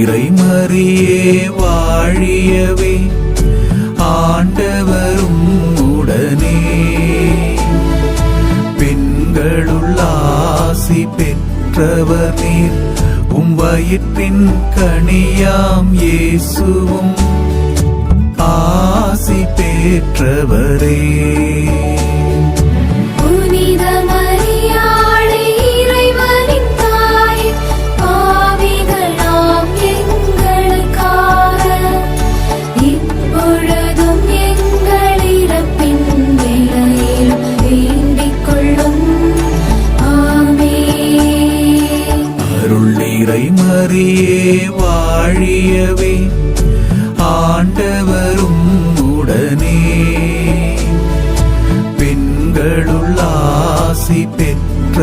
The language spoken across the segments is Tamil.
இறைமறியே வாழியவே ஆண்டவரும் உடனே பெண்களுள் ஆசி பெற்றவர் நீர் உம் வயிற்றின் கனியாம் இயேசுவும். ஆசி பெற்றவரே. புனிதம்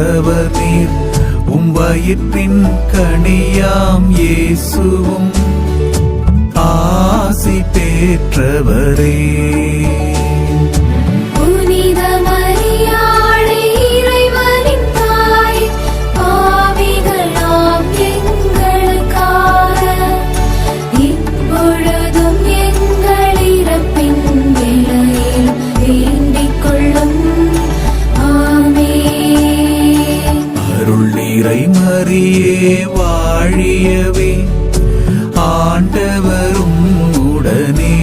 பெற்றவர் உம் வயிற்றின் கனியாம் இயேசுவும் ஆசி பெற்றவரே. வாழியவே ஆண்டவரும் உடனே.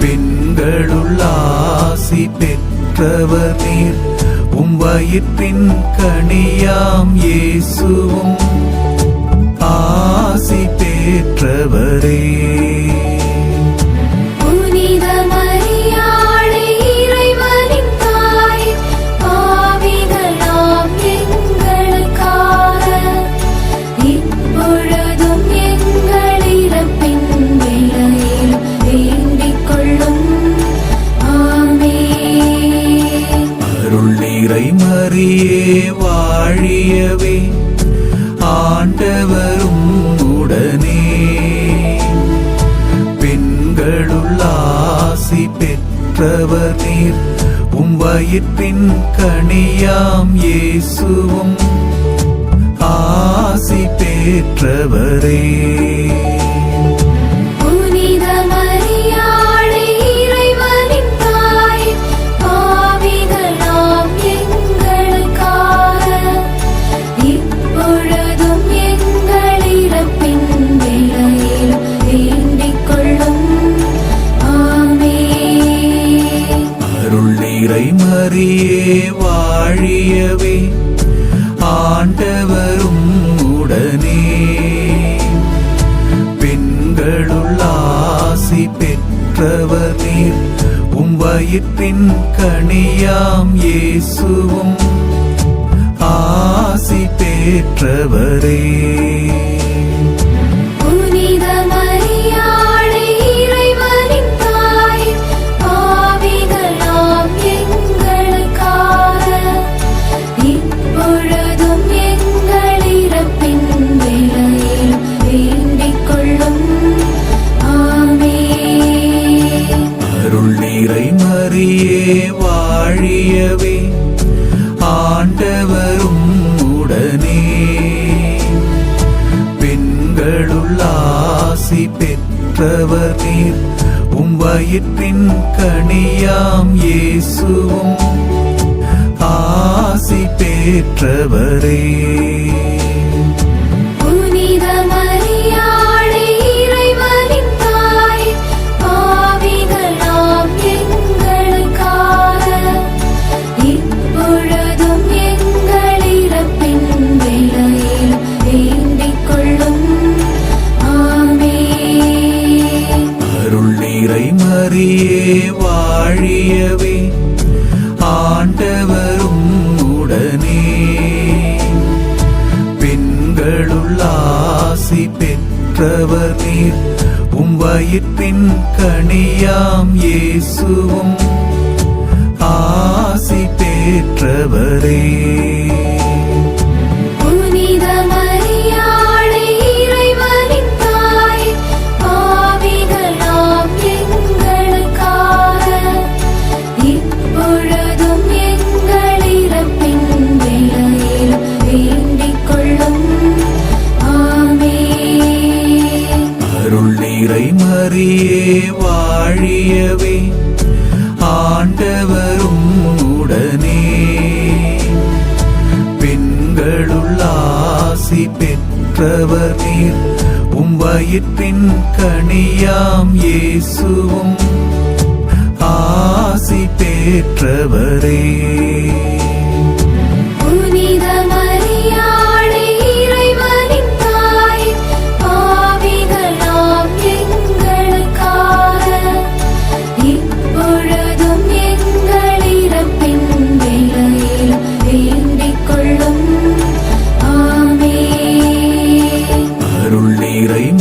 பெண்களுள் ஆசி பெற்றவர் நீர் உம் வயிற்றின் கனியாம் இயேசுவும் ஆசி பெற்றவரே. இறை மறியே வாழியவே ஆண்டவரும் உடனே பெண்களுள் ஆசி பெற்றவர் நீர் உம் வயிற்றின் கனியாம் இயேசுவும் ஆசி பெற்றவரே. ஆசி பெற்றவர் நீர் உம் வயிற்றின் கனியாம் இயேசுவும். ஆசி பெற்றவரே. மறியே வாழியவே ஆண்டவரும் உடனே பெண்களுள் ஆசி பெற்றவர் நீர் உம் வயிற்றின் கனியாம் இயேசுவும். ஆசி பெற்றவரே. பெண்களுள் ஆசி பெற்றவர் நீர் உம் வயிற்றின் கனியாம் இயேசுவும் ஆசி பெற்றவரே. பெற்றவர் நீர் உம் வயிற்றின் கனியாம் இயேசுவும் ஆசி பெற்றவரே.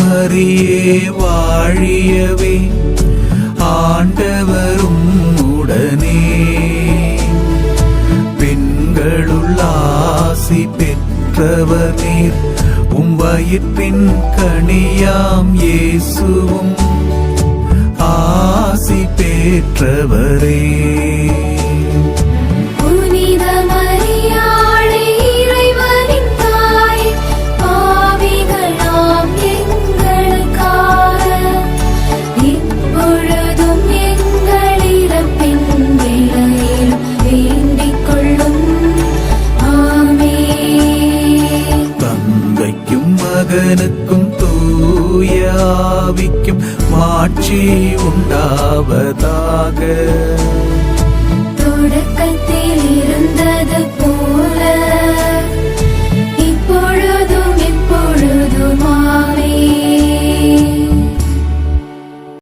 நிறை வாழியவே ஆண்டவரும் உடனே. பெண்களுள் ஆசி பெற்றவர் நீர் உம் வயிற்றின் கனியாம் இயேசுவும் ஆசி பெற்றவரே. care